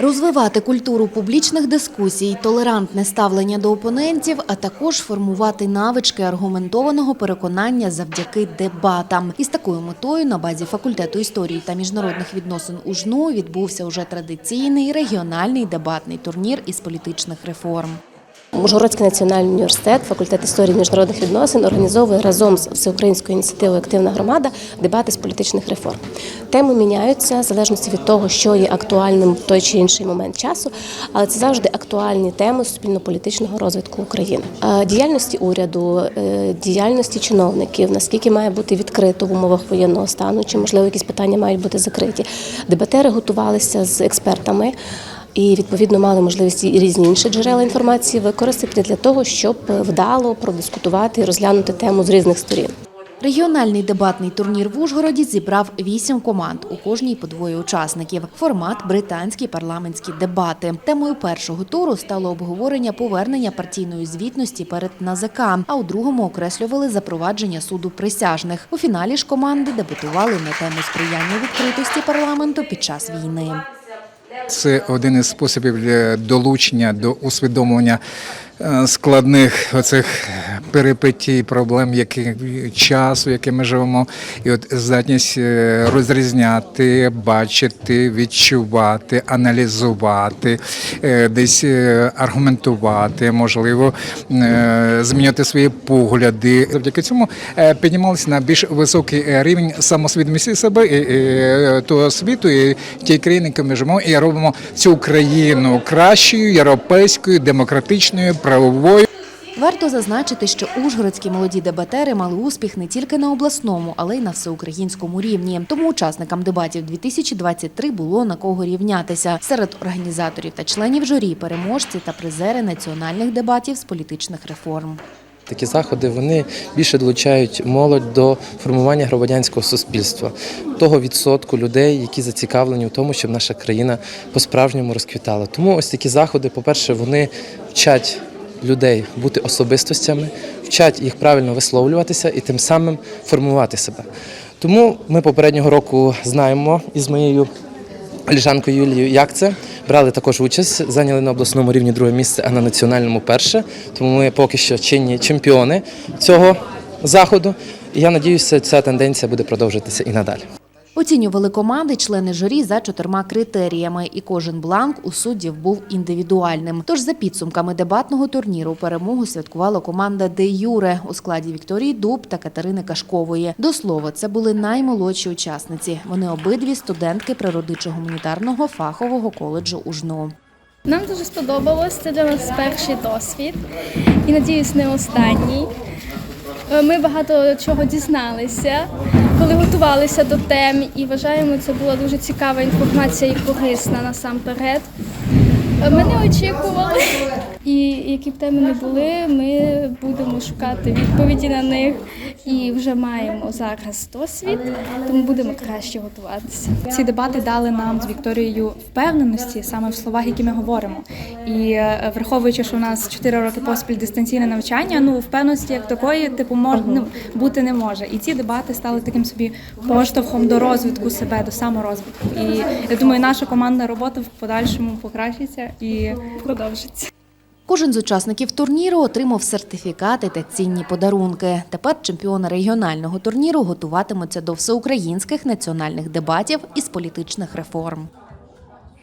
Розвивати культуру публічних дискусій, толерантне ставлення до опонентів, а також формувати навички аргументованого переконання завдяки дебатам. Із такою метою на базі факультету історії та міжнародних відносин УЖНУ відбувся уже традиційний регіональний дебатний турнір із політичних реформ. Ужгородський національний університет, факультет історії міжнародних відносин організовує разом з всеукраїнською ініціативою Активна громада дебати з політичних реформ. Теми міняються в залежності від того, що є актуальним в той чи інший момент часу, але це завжди актуальні теми суспільно-політичного розвитку України. Діяльності уряду, е, діяльності чиновників, наскільки має бути відкрито в умовах воєнного стану, чи можливо якісь питання мають бути закриті. Дебатери готувалися з експертами і відповідно мали можливість і різні інші джерела інформації використати для того, щоб вдало продискутувати і розглянути тему з різних сторін. Регіональний дебатний турнір в Ужгороді зібрав вісім команд, у кожній по двоє учасників. Формат британські парламентські дебати. Темою першого туру стало обговорення повернення партійної звітності перед НАЗК, а у другому окреслювали запровадження суду присяжних. У фіналі ж команди дебатували на тему сприяння відкритості парламенту під час війни. Це один із способів долучення до усвідомлення е, складних оцих перипетій, проблем, які часу, який ми живемо, і от здатність е, розрізняти, бачити, відчувати, аналізувати, е, десь е, аргументувати, можливо, змінювати свої погляди. Завдяки цьому піднімалися на більш високий рівень самосвідомості себе і, того світу і тієї країни, яку ми живемо, і робимо цю країну кращою, європейською, демократичною, правовою. Варто зазначити, що ужгородські молоді дебатери мали успіх не тільки на обласному, але й на всеукраїнському рівні. Тому учасникам дебатів 2023 було на кого рівнятися. Серед організаторів та членів журі переможці та призери національних дебатів з політичних реформ. Такі заходи вони більше долучають молодь до формування громадянського суспільства, того відсотку людей, які зацікавлені в тому, щоб наша країна по-справжньому розквітала. Тому ось такі заходи, по-перше, вони вчать людей бути особистостями, вчать їх правильно висловлюватися і тим самим формувати себе. Тому ми попереднього року знаємо із моєю Ліжанкою Юлією, як це. Брали також участь, зайняли на обласному рівні друге місце, а на національному перше. Тому ми поки що чинні чемпіони цього заходу. І я надіюся, ця тенденція буде продовжитися і надалі. Оцінювали команди члени журі за чотирма критеріями, і кожен бланк у суддів був індивідуальним. Тож за підсумками дебатного турніру перемогу святкувала команда Де Юре у складі Вікторії Дуб та Катерини Кашкової. До слова, це були наймолодші учасниці. Вони обидві студентки природичо-гуманітарного фахового коледжу УЖНУ. Нам дуже сподобалось. Це для нас перший досвід і надіюсь, не останній. Е, Ми багато чого дізналися, коли готувалися до тем, і вважаємо, це була дуже цікава інформація і корисна насамперед. Ми не очікували. І які б теми не були, ми будемо шукати відповіді на них і вже маємо зараз досвід, тому будемо краще готуватися. Ці дебати дали нам з Вікторією впевненості саме в словах, які ми говоримо. І е, враховуючи, що у нас 4 роки поспіль дистанційне навчання, ну впевненості як такої, типу, мож, ну, бути не може. І ці дебати стали таким собі поштовхом до розвитку себе, до саморозвитку. І я думаю, наша командна робота в подальшому покращиться і продовжиться. Кожен з учасників турніру отримав сертифікати та цінні подарунки. Тепер чемпіони регіонального турніру готуватимуться до всеукраїнських національних дебатів із політичних реформ.